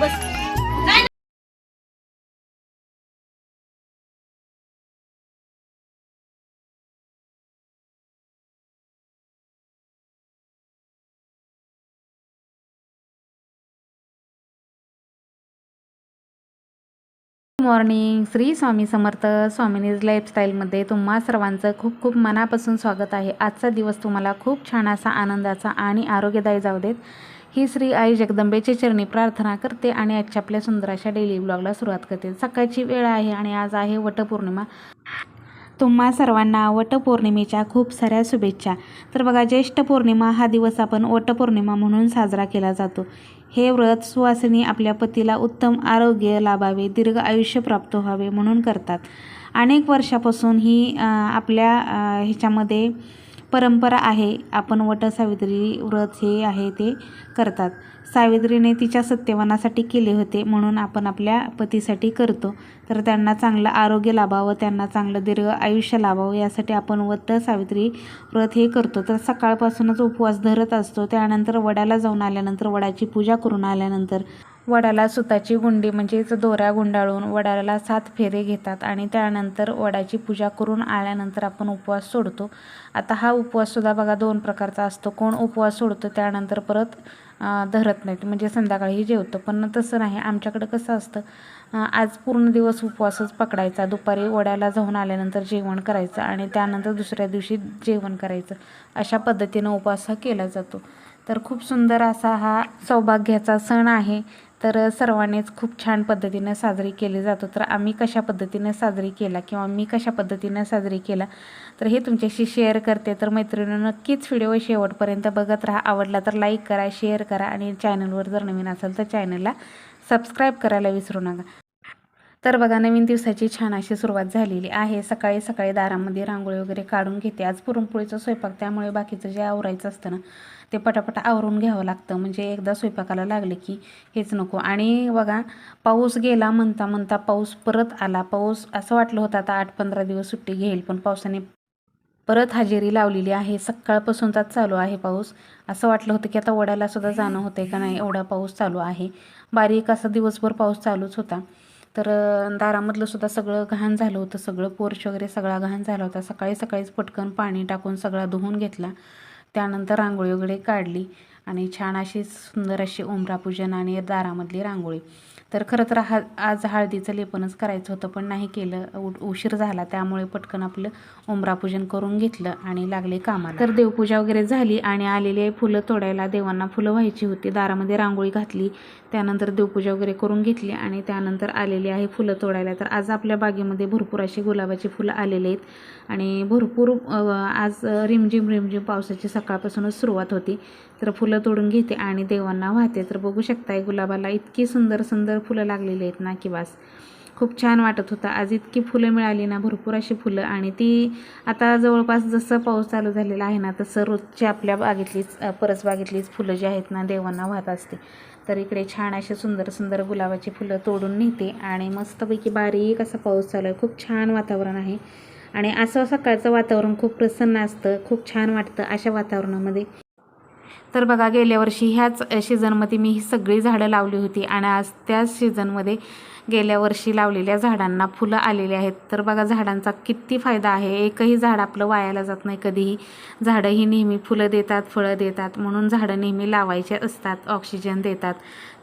बस morning Shri Swami Samarth स्वामिनीज लाईफस्टाईलमध्ये तुम्हा सर्वांचं खूप खूप मनापासून स्वागत आहे. आजचा दिवस तुम्हाला खूप छान असा आनंदाचा आणि आरोग्यदायी जाऊ देत. ही श्री आई जगदंबेची चरणी प्रार्थना करते आणि आजच्या आपल्या सुंदर अशा डेली ब्लॉगला सुरुवात करते. सकाळची वेळ आहे आणि आज आहे वटपौर्णिमा. तुम्हा सर्वांना वटपौर्णिमेच्या खूप साऱ्या शुभेच्छा. तर बघा ज्येष्ठ पौर्णिमा हा दिवस आपण वटपौर्णिमा म्हणून साजरा केला जातो. हे व्रत सुवासिनी आपल्या पतीला उत्तम आरोग्य लाभावे दीर्घ आयुष्य प्राप्त व्हावे म्हणून करतात. अनेक वर्षापासून ही आपल्या ह्याच्यामध्ये परंपरा आहे. आपण वटसावित्री व्रत हे आहे ते करतात. सावित्रीने तिच्या सत्यवानासाठी केले होते म्हणून आपण आपल्या पतीसाठी करतो. तर त्यांना चांगलं आरोग्य लाभावं त्यांना चांगलं दीर्घ आयुष्य लाभावं यासाठी आपण वट सावित्री व्रत हे करतो. तर सकाळपासूनच उपवास धरत असतो. त्यानंतर वडाला जाऊन आल्यानंतर वडाची पूजा करून आल्यानंतर वडाला सुताची गुंडी म्हणजेच दोऱ्या गुंडाळून वडाला सात फेरे घेतात आणि त्यानंतर वडाची पूजा करून आल्यानंतर आपण उपवास सोडतो. आता हा उपवाससुद्धा बघा दोन प्रकारचा असतो. कोण उपवास सोडतो त्यानंतर परत धरत नाहीत म्हणजे संध्याकाळी जेवतो. पण तसं नाही. आमच्याकडं कसं असतं आज पूर्ण दिवस उपवासच पकडायचा. दुपारी वड्याला जाऊन आल्यानंतर जेवण करायचं आणि त्यानंतर दुसऱ्या दिवशी जेवण करायचं. अशा पद्धतीनं उपवास हा केला जातो. तर खूप सुंदर असा हा सौभाग्याचा सण आहे. तर सर्वांनीच खूप छान पद्धतीनं साजरी केली जातो. तर आम्ही कशा पद्धतीनं साजरी केला किंवा मी कशा पद्धतीनं साजरी केला तर हे तुमच्याशी शेअर करते. तर मैत्रिणीनं नक्कीच व्हिडिओ शेवटपर्यंत बघत राहा. आवडला तर लाईक करा शेअर करा आणि चॅनलवर जर नवीन असेल तर चॅनलला सबस्क्राईब करायला विसरू नका. तर बघा नवीन दिवसाची छान अशी सुरुवात झालेली आहे. सकाळी सकाळी दारामध्ये रांगोळी वगैरे काढून घेते. आज पुरणपोळीचा स्वयंपाक त्यामुळे बाकीचं जे आवरायचं असतं ना ते पटापट आवरून घ्यावं लागतं. म्हणजे एकदा स्वयंपाकाला लागले की हेच नको. आणि बघा पाऊस गेला म्हणता म्हणता पाऊस परत आला. पाऊस असं वाटलं होतं आता आठ पंधरा दिवस सुट्टी घेईल पण पावसाने परत हजेरी लावलेली आहे. सकाळपासून तर चालू आहे पाऊस. असं वाटलं होतं की आता वड्याला सुद्धा जाणं होतंय का नाही एवढा पाऊस चालू आहे. बारीक असा दिवसभर पाऊस चालूच होता. तर दारामधलं सुद्धा सगळं घाण झालं होतं. सगळं पोर्च वगैरे सगळा घाण झाला होता. सकाळी सकाळीच पटकन पाणी टाकून सगळा धुवून घेतला. त्यानंतर रांगोळी वगैरे काढली आणि छान अशी सुंदर अशी उमरापूजन आणि दारामधली रांगोळी. तर खरं तर हा आज हळदीचं लेपनच करायचं होतं पण नाही केलं. उ उशीर झाला त्यामुळे पटकन आपलं उमरापूजन करून घेतलं आणि लागले कामाला. तर देवपूजा वगैरे झाली आणि आलेली फुलं तोडायला. देवांना फुलं व्हायची होती दारामध्ये रांगोळी घातली त्यानंतर देवपूजा वगैरे करून घेतली आणि त्यानंतर आलेली आहे फुलं तोडायला. तर आज आपल्या बागेमध्ये भरपूर अशी गुलाबाची फुलं आलेले आहेत आणि भरपूर आज रिमझिम रिमझिम पावसाची सकाळपासूनच सुरुवात होती. तर फुलं तोडून घेते आणि देवांना वाहते. तर बघू शकताय गुलाबाला इतकी सुंदर सुंदर फुलं लागलेली आहेत ना की बास. खूप छान वाटत होतं. आज इतकी फुलं मिळाली ना भरपूर अशी फुलं. आणि ती आता जवळपास जसं पाऊस चालू झालेला आहे ना तसं रोजची आपल्या बागेतलीच परस बागेतलीच फुलं जी आहेत ना देवांना वाहत असते. तर इकडे छान असे सुंदर सुंदर गुलाबाची फुलं तोडून नेते आणि मस्तपैकी बारीक असा पाऊस चालू आहे. खूप छान वातावरण आहे. आणि असं सकाळचं वातावरण खूप प्रसन्न असतं खूप छान वाटतं अशा वातावरणामध्ये. तर बघा गेल्या वर्षी ह्याच सीझनमध्ये मी ही सगळी झाडं लावली होती आणि आज त्याच सीझनमध्ये गेल्या वर्षी लावलेल्या झाडांना फुलं आलेली आहेत. तर बघा झाडांचा किती फायदा आहे. एकही झाड आपलं वायाला जात नाही. कधीही झाडं ही नेहमी फुलं देतात फळं देतात म्हणून झाडं नेहमी लावायचे असतात ऑक्सिजन देतात.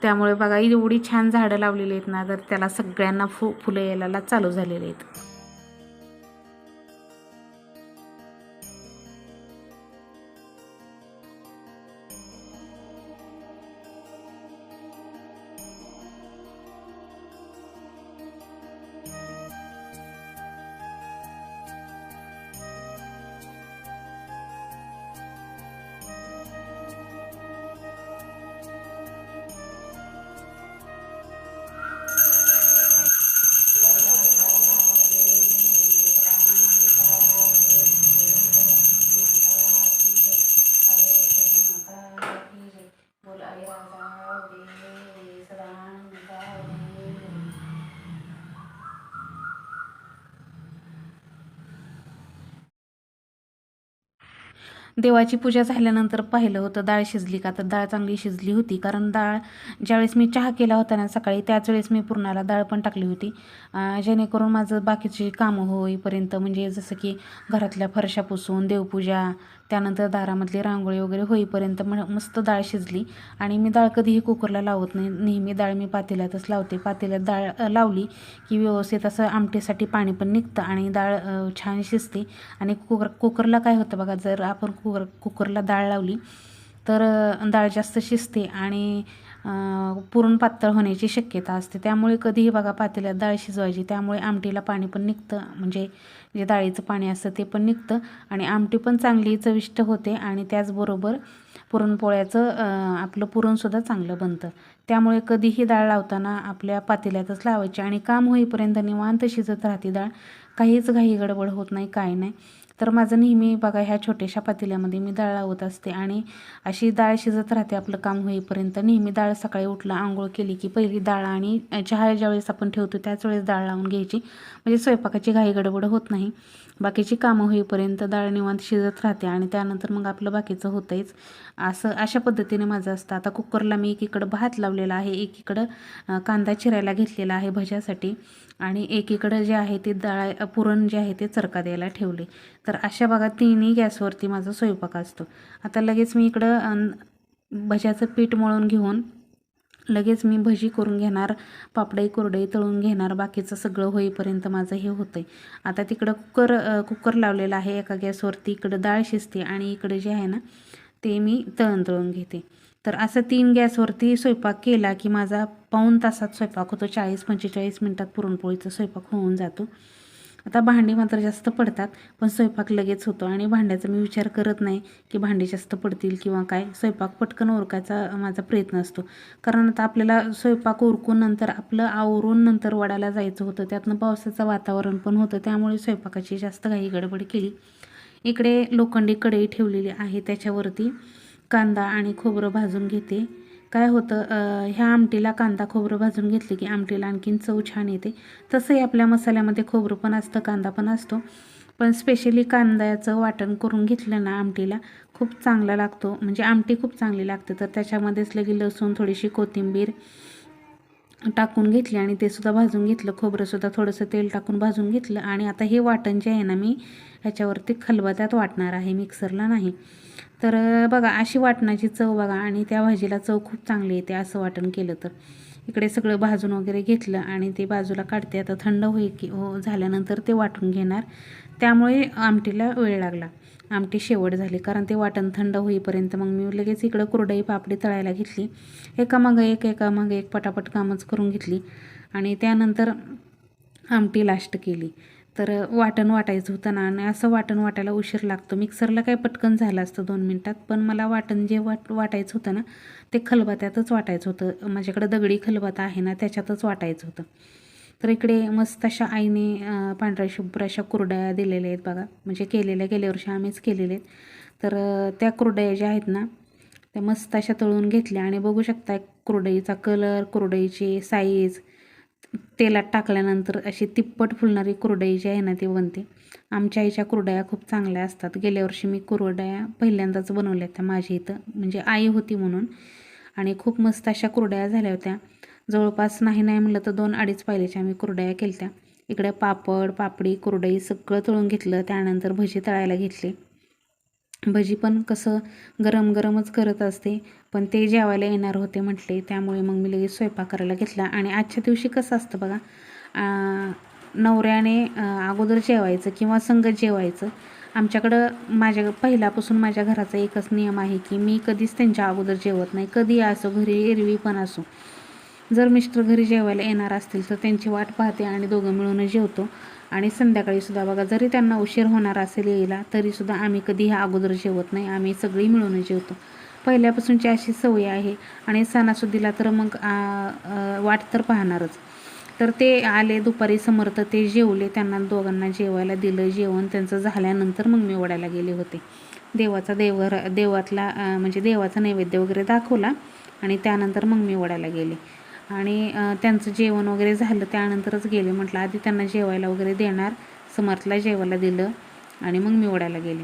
त्यामुळे बघा एवढी छान झाडं लावलेली आहेत ना तर त्याला सगळ्यांना फु फुलं यायला चालू झालेली आहेत. देवाची पूजा झाल्यानंतर पाहिलं होतं डाळ शिजली का? तर डाळ चांगली शिजली होती कारण डाळ ज्यावेळेस मी चहा केला होता ना सकाळी त्याच वेळेस मी पूर्णाला डाळ पण टाकली होती. जेणेकरून माझं बाकीची कामं होईपर्यंत म्हणजे जसं की घरातल्या फरशा पुसून देवपूजा त्यानंतर दारामधली रांगोळी वगैरे होईपर्यंत म मस्त डाळ शिजली. आणि मी डाळ कधीही कुकरला लावत नाही. नेहमी डाळ मी पातेल्यातच लावते. पातेल्यात डाळ लावली की व्यवस्थित असं आमटीसाठी पाणी पण निघतं आणि डाळ छान शिजते. आणि कुकर कुकरला काय होतं बघा जर आपण कुकर कुकरला डाळ लावली तर डाळ जास्त शिजते आणि पुरण पातळ होण्याची शक्यता असते. त्यामुळे कधीही बघा पातेल्यात डाळ शिजवायची. त्यामुळे आमटीला पाणी पण निघतं. म्हणजे जे डाळीचं पाणी असतं ते पण निघतं आणि आमटी पण चांगली चविष्ट होते आणि त्याचबरोबर पुरणपोळ्याचं आपलं पुरणसुद्धा चांगलं बनतं. त्यामुळे कधीही डाळ लावताना आपल्या पातेल्यातच लावायची आणि काम होईपर्यंत निवांत शिजत राहते डाळ. काहीच घाई गडबड होत नाही काय नाही. तर माझं नेहमी बघा ह्या छोट्याशा पातेल्यामध्ये मी डाळ लावत असते आणि अशी डाळ शिजत राहते. आपलं काम होईपर्यंत नेहमी डाळ सकाळी उठलं आंघोळ केली की पहिली डाळ आणि चहा ज्यावेळेस आपण ठेवतो त्याच वेळेस डाळ लावून घ्यायची. म्हणजे स्वयंपाकाची घाई गडबड होत नाही. बाकीची कामं होईपर्यंत डाळ निवांत शिजत राहते आणि त्यानंतर मग आपलं बाकीचं होतंच असं अशा पद्धतीने माझं असतं. आता कुकरला मी एकीकडं भात लावलेला आहे एकीकडं कांदा चिरायला घेतलेला आहे भज्यासाठी. आणि एकीकडं जे आहे ते डाळ पुरण जे आहे ते चरका द्यायला ठेवले. तर अशा भागात तिन्ही गॅसवरती माझा स्वयंपाक असतो. आता लगेच मी इकडं भज्याचं पीठ मळून घेऊन लगेच मी भजी करून घेणार पापडे कोरडे तळून घेणार बाकीचं सगळं होईपर्यंत माझं हे होतं आहे आता तिकडं कुकर कुकर लावलेला आहे एका गॅसवरती इकडं डाळ शिजते आणि इकडं जे आहे ना ते मी तळण तळून घेते. तर असं तीन गॅसवरती स्वयंपाक केला की माझा पाऊण तासात स्वयंपाक होतो चाळीस पंचेचाळीस मिनटात पुरणपोळीचा स्वयंपाक होऊन जातो. आता भांडी मात्र जास्त पडतात पण स्वयंपाक लगेच होतो आणि भांड्याचा मी विचार करत नाही की भांडी जास्त पडतील किंवा काय. स्वयंपाक पटकन ओरकायचा माझा प्रयत्न असतो. कारण आता आपल्याला स्वयंपाक ओरकून नंतर आपलं आवरून नंतर वडाला जायचं होतं त्यातनं पावसाचं वातावरण पण होतं त्यामुळे स्वयंपाकाची जास्त काही गडबड केली. इकडे लोखंडी कढई ठेवलेली आहे त्याच्यावरती कांदा आणि खोबरं भाजून घेते. काय होतं ह्या आमटीला कांदा खोबरं भाजून घेतले की आमटीला आणखीन चव छान येते. तसंही आपल्या मसाल्यामध्ये खोबरं पण असतं कांदा पण असतो. पण स्पेशली कांद्याचं वाटण करून घेतलं ना आमटीला खूप चांगला लागतो. म्हणजे आमटी खूप चांगली लागते. तर त्याच्यामध्येच लगे लसूण थोडीशी कोथिंबीर टाकून घेतली आणि ते सुद्धा भाजून घेतलं. खोबरंसुद्धा थोडंसं तेल टाकून भाजून घेतलं. आणि आता हे वाटण जे आहे ना मी ह्याच्यावरती खलबत्यात वाटणार आहे मिक्सरला नाही. तर बघा अशी वाटणाची चव बघा आणि त्या भाजीला चव खूप चांगली येते असं वाटण केलं तर. इकडे सगळं भाजून वगैरे घेतलं आणि ते बाजूला काढते. आता थंड होई की हो झाल्यानंतर ते वाटून घेणार. त्यामुळे आमटीला वेळ लागला. आमटी शेवट झाली कारण ते वाटण थंड होईपर्यंत मग मी लगेच इकडं कुरडई पापडी तळायला घेतली. एकामागं एक एकामागं एक पटापट कामच करून घेतली. आणि त्यानंतर आमटी लास्ट केली. तर वाटण वाटायचं होतं ना आणि असं वाटण वाटायला उशीर लागतो. मिक्सरला काय पटकन झालं असतं दोन मिनटात पण मला वाटण जे वाट वाटायचं होतं ना ते खलबात्यातच वाटायचं होतं. माझ्याकडे दगडी खलबाता आहे ना त्याच्यातच वाटायचं होतं. तर इकडे मस्त अशा आईने पांढऱ्या शुभ्र अशा कुरड्या दिलेल्या आहेत बघा. म्हणजे केलेल्या गेल्या वर्षी आम्हीच केलेल्या आहेत. तर त्या कुरड्या ज्या आहेत ना त्या मस्त अशा तळून घेतल्या. आणि बघू शकता कुरडईचा कलर कुरडईची साईज तेलात टाकल्यानंतर अशी तिप्पट फुलणारी कुरडई जी आहे ना ती बनते. आमच्या आईच्या कुरडया खूप चांगल्या असतात. गेल्या वर्षी मी कुरडया पहिल्यांदाच बनवल्या होत्या माझ्या इथं. म्हणजे आई होती म्हणून. आणि खूप मस्त अशा कुरडया झाल्या होत्या. जवळपास नाही नाही म्हणलं तर दोन अडीच पायलीच्या आम्ही कुरडया केल्या इकडे पापड पापडी कुरडई सगळं तळून घेतलं. त्यानंतर भजी तळायला घेतली. भजी पण कसं गरम गरमच करत असते पण ते जेवायला येणार होते म्हटले त्यामुळे मग मी लगेच स्वयंपाक करायला घेतला. आणि आजच्या दिवशी कसं असतं बघा नवऱ्याने अगोदर जेवायचं किंवा संगत जेवायचं. आमच्याकडं माझ्या पहिल्यापासून माझ्या घराचा एकच नियम आहे की मी कधीच त्यांच्या अगोदर जेवत नाही. कधी असो घरी एरवी पण असो. जर मिस्टर घरी जेवायला येणार असतील तर त्यांची वाट पाहते आणि दोघं मिळून जेवतो. आणि संध्याकाळीसुद्धा बघा जरी त्यांना उशीर होणार असेल यायला तरीसुद्धा आम्ही कधी ह्या अगोदर जेवत नाही. आम्ही सगळी मिळून जेवतो. पहिल्यापासूनची अशी सवय आहे आणि सणासुदीला तर मग वाट तर पाहणारच. तर ते आले दुपारी समर्थ ते जेवले त्यांना दोघांना जेवायला दिलं जेवण त्यांचं झाल्यानंतर मग मी ओढायला गेले होते. देवाचा देवर देवातला म्हणजे देवाचा नैवेद्य वगैरे दाखवला आणि त्यानंतर मग मी ओढायला गेले. आणि त्यांचं जेवण वगैरे झालं त्यानंतरच गेले. म्हटलं आधी त्यांना जेवायला वगैरे देणार. समर्थला जेवायला दिलं आणि मग मी ओढायला गेले.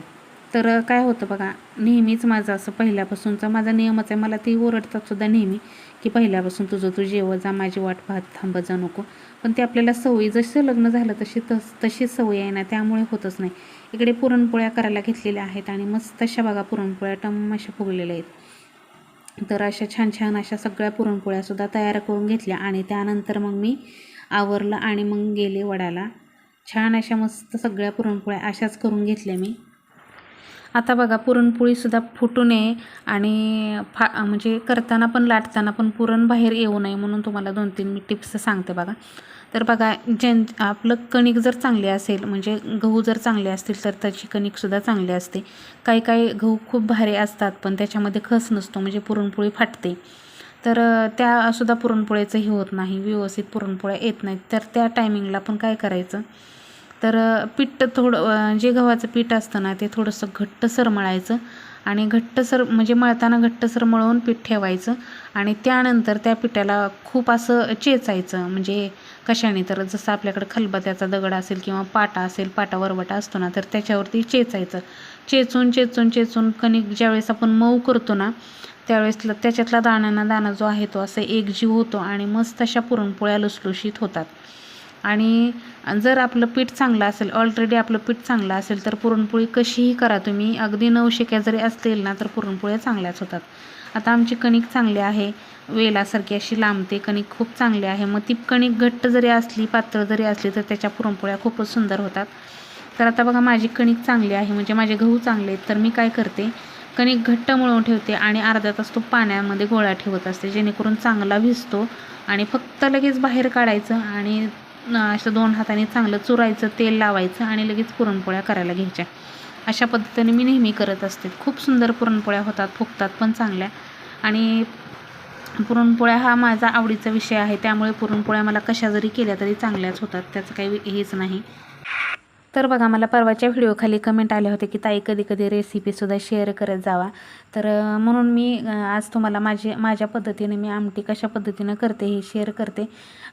तर काय होतं बघा नेहमीच माझं असं पहिल्यापासूनचा माझा नियमच आहे. मला ती ओरडतात सुद्धा नेहमी की पहिल्यापासून तुझं तू जेवत जा माझी वाट पाहत थांबत जा नको. पण ते आपल्याला सवयी जसं लग्न झालं तशी तस तशीच सवय आहे ना त्यामुळे होतच नाही. इकडे पुरणपोळ्या करायला घेतलेल्या आहेत आणि मस्त तशा बघा पुरणपोळ्या टम अशा फुगलेल्या आहेत. तर अशा छान छान अशा सगळ्या पुरणपोळ्यासुद्धा तयार करून घेतल्या आणि त्यानंतर मग मी आवरलं आणि मग गेले वडाला. छान अशा मस्त सगळ्या पुरणपोळ्या अशाच करून घेतल्या मी. आता बघा पुरणपोळीसुद्धा फुटू नये आणि फा म्हणजे करताना पण लाटताना पण पुरण बाहेर येऊ नये म्हणून तुम्हाला दोन तीन मी टिप्स सांगते बघा. तर बघा ज्यां आपलं कणिक जर चांगली असेल म्हणजे गहू जर चांगले असतील तर त्याची कणिकसुद्धा चांगली असते. काही काही गहू खूप भारी असतात पण त्याच्यामध्ये खस नसतो म्हणजे पुरणपोळी फाटते. तर त्यासुद्धा पुरणपोळ्याचं हे होत नाही व्यवस्थित पुरणपोळ्या येत नाहीत. तर त्या टायमिंगला पण काय करायचं? तर पीठ थोडं जे गव्हाचं पीठ असतं ना ते थोडंसं घट्टसर मळायचं आणि घट्टसर म्हणजे मळताना घट्टसर मळवून पीठ ठेवायचं आणि त्यानंतर त्या पिठाला खूप असं चेचायचं. म्हणजे कशाने? तर जसं आपल्याकडे खलबत्याचा दगड असेल किंवा पाटा असेल पाटा वरवटा असतो ना तर त्याच्यावरती चेचायचं. चेचून चेचून चेचून कणिक ज्यावेळेस आपण मऊ करतो ना त्यावेळेसला त्याच्यातला दाण्याना दाणा जो आहे तो असं एकजीव होतो आणि मस्त अशा पुरणपोळ्या लुसलुशीत होतात. आणि जर आपलं पीठ चांगलं असेल ऑलरेडी आपलं पीठ चांगलं असेल तर पुरणपोळी कशीही करा तुम्ही. अगदी नवशिक्या जरी असतील ना तर पुरणपोळ्या चांगल्याच होतात. आता आमची कणिक चांगली आहे. वेलासारखी अशी लांबते कणिक खूप चांगली आहे. मग ती कणिक घट्ट जरी असली पातळ जरी असली तर त्याच्या पुरणपोळ्या खूपच सुंदर होतात. तर आता बघा माझी कणिक चांगली आहे म्हणजे माझे गहू चांगले आहेत तर मी काय करते? कणिक घट्ट मळून ठेवते आणि अर्धा तास तो पाण्यामध्ये गोळा ठेवत असते जेणेकरून चांगला भिजतो आणि फक्त लगेच बाहेर काढायचं आणि असं दोन हाताने चांगलं चुरायचं तेल लावायचं आणि लगेच पुरणपोळ्या करायला घ्यायच्या. अशा पद्धतीने मी नेहमी करत असते. खूप सुंदर पुरणपोळ्या होतात फुगतात पण चांगल्या. आणि पुरणपोळ्या हा माझा आवडीचा विषय आहे त्यामुळे पुरणपोळ्या मला कशा जरी केल्या तरी चांगल्याच होतात त्याचं काही हेच नाही. तर बघा मला परवाच्या व्हिडिओखाली कमेंट आले होते की ताई कधी कधी रेसिपीसुद्धा शेअर करत जावा. तर म्हणून मी आज तुम्हाला माझे माझ्या पद्धतीने मी आमटी कशा पद्धतीनं करते हे शेअर करते.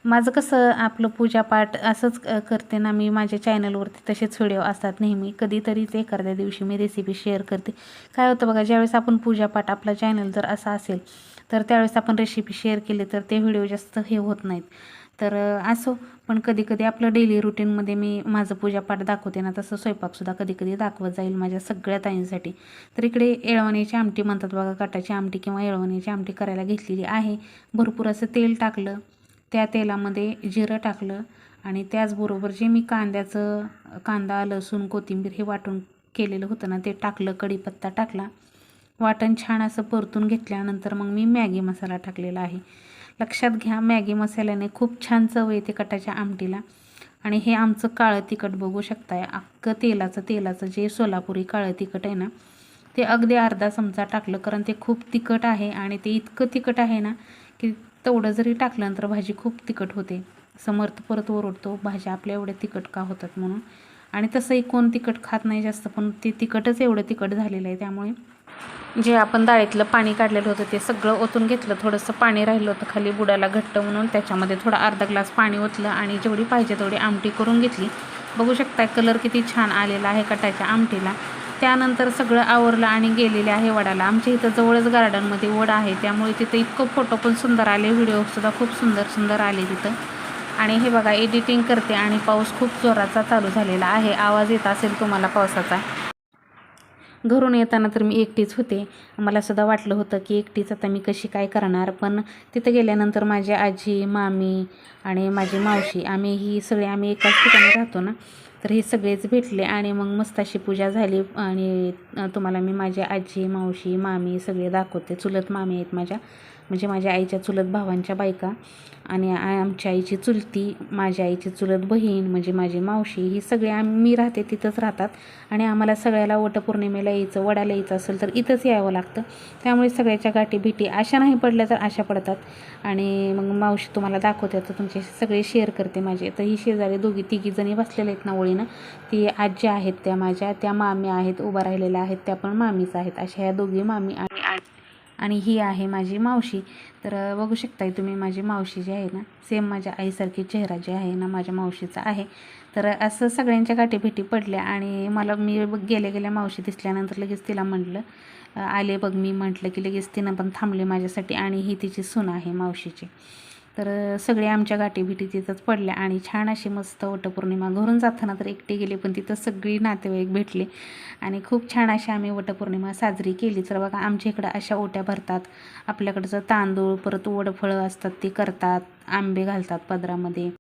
माझं कसं आपलं पूजापाठ असंच करते ना मी माझ्या चॅनलवरती तसेच व्हिडिओ असतात नेहमी. कधीतरीच एखाद्या दिवशी मी रेसिपी शेअर करते. काय होतं बघा ज्यावेळेस आपण पूजापाठ आपला चॅनल जर असा असेल तर त्यावेळेस आपण रेसिपी शेअर केली तर ते व्हिडिओ जास्त हे होत नाहीत. तर असो. पण कधी कधी आपलं डेली रुटीनमध्ये मी माझं पूजापाठ दाखवते ना तसं स्वयंपाकसुद्धा कधी कधी दाखवत जाईल माझ्या सगळ्या ताईंसाठी. तर इकडे येळवण्याची आमटी म्हणतात बघा काटाची आमटी किंवा येळवण्याची आमटी करायला घेतलेली आहे. भरपूर असं तेल टाकलं त्या तेलामध्ये जिरं टाकलं आणि त्याचबरोबर जे मी कांद्याचं कांदा लसूण कोथिंबीर हे वाटून केलेलं होतं ना ते टाकलं कढीपत्ता टाकला. वाटण छान असं परतून घेतल्यानंतर मग मी मॅगी मसाला टाकलेला आहे. लक्षात घ्या मॅगी मसाल्याने खूप छान चव येते कटाच्या आमटीला. आणि हे आमचं काळं तिखट बघू शकताय. अख्खं तेलाचं तेलाचं जे सोलापुरी काळं तिखट आहे ना ते अगदी अर्धा चमचा टाकलं कारण ते खूप तिखट आहे आणि ते इतकं तिखट आहे ना की तेवढं जरी टाकल्यानंतर भाजी खूप तिखट होते. समर्थ परत ओरडतो भाज्या आपल्या एवढ्या तिखट का होतात म्हणून. आणि तसंही कोण तिखट खात नाही जास्त पण ते तिखटच एवढं तिखट झालेलं आहे त्यामुळे जे आपण डाळीतलं पाणी काढलेलं होतं ते सगळं ओतून घेतलं थोडंसं पाणी राहिलं होतं खाली बुडाला घट्ट म्हणून त्याच्यामध्ये थोडा अर्धा ग्लास पाणी ओतलं आणि जेवढी पाहिजे तेवढी आमटी करून घेतली. बघू शकता कलर किती छान आलेला आहे कटाच्या आमटीला. त्यानंतर सगळं आवरलं आणि गेलेले आहे वडाला. आमच्या इथं जवळच गार्डनमध्ये वड आहे त्यामुळे तिथं इतकं फोटो पण सुंदर आले व्हिडिओसुद्धा खूप सुंदर सुंदर आले तिथं. आणि हे बघा एडिटिंग करते आणि पाऊस खूप जोराचा चालू झालेला आहे. आवाज येत असेल तुम्हाला पावसाचा. घरून येताना तर मी एकटीच होते. मला सुद्धा वाटलं होतं की एकटीच आता मी कशी काय करणार पण तिथं गेल्यानंतर माझी आजी मामी आणि माझी मावशी आम्ही ही सगळे आम्ही एकाच ठिकाणी राहतो ना तर हे सगळेच भेटले आणि मग मस्त अशी पूजा झाली आणि तुम्हाला मी माझी आजी मावशी मामी सगळे दाखवते. चुलत मामी आहेत माझ्या म्हणजे माझ्या आईच्या चुलत भावांच्या बायका. आणि आमच्या आईची चुलती माझ्या आईची चुलत बहीण म्हणजे माझी मावशी ही सगळे आम्ही मी राहते तिथंच राहतात. आणि आम्हाला सगळ्याला वटपौर्णिमेला यायचं वडाला यायचं असेल तर इथंच यावं लागतं. त्यामुळे सगळ्याच्या गाठी भेटी अशा नाही पडल्या तर अशा पडतात. आणि मग मावशी तुम्हाला दाखवते तर तुमचे सगळे शेअर करते माझे. तर ही शेजारी दोघी तिघी जणी बसलेले आहेत ना ओळीनं. ती आजी आहेत त्या माझ्या त्या मामी आहेत उभा राहिलेल्या आहेत त्या पण मामीच आहेत. अशा ह्या दोघी मामी आणि आणि ही आहे माझी मावशी. तर बघू शकताय तुम्ही माझी मावशी जी आहे ना सेम माझ्या आईसारखी चेहरा जे आहे ना माझ्या मावशीचा आहे. तर असं सगळ्यांच्या गाठीभेटी पडल्या आणि मला मी गेल्या गेल्या मावशी दिसल्यानंतर लगेच तिला म्हटलं आले बघ मी म्हटलं की लगेच तिनं पण थांबले माझ्यासाठी आणि ही तिची सून आहे मावशीची. तर सगळे आमच्या गाठीभेटी तिथंच पडल्या आणि छान अशी मस्त वटपौर्णिमा घरून जाताना तर एकटे गेले पण तिथं सगळी नातेवाईक भेटले आणि खूप छान अशी आम्ही वटपौर्णिमा साजरी केली. तर बघा आमच्या इकडं अशा ओट्या भरतात. आपल्याकडचं तांदूळ परत वडफळं असतात ते करतात आंबे घालतात पदरामध्ये.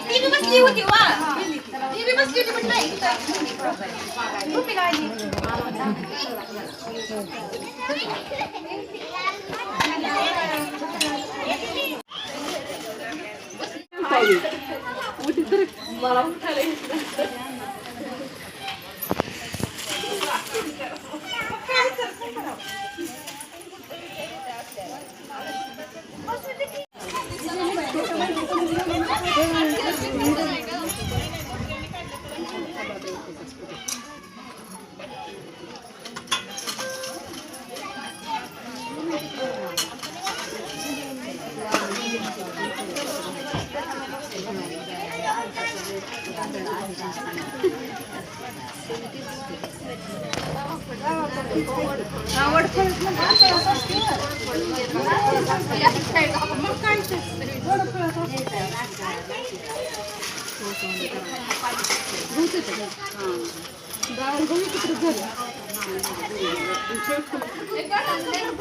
ती मी बसली होती वा ती मी बसली होती म्हटलं ऐकतोय तू पिलाली मला उठायला आवड vamos para o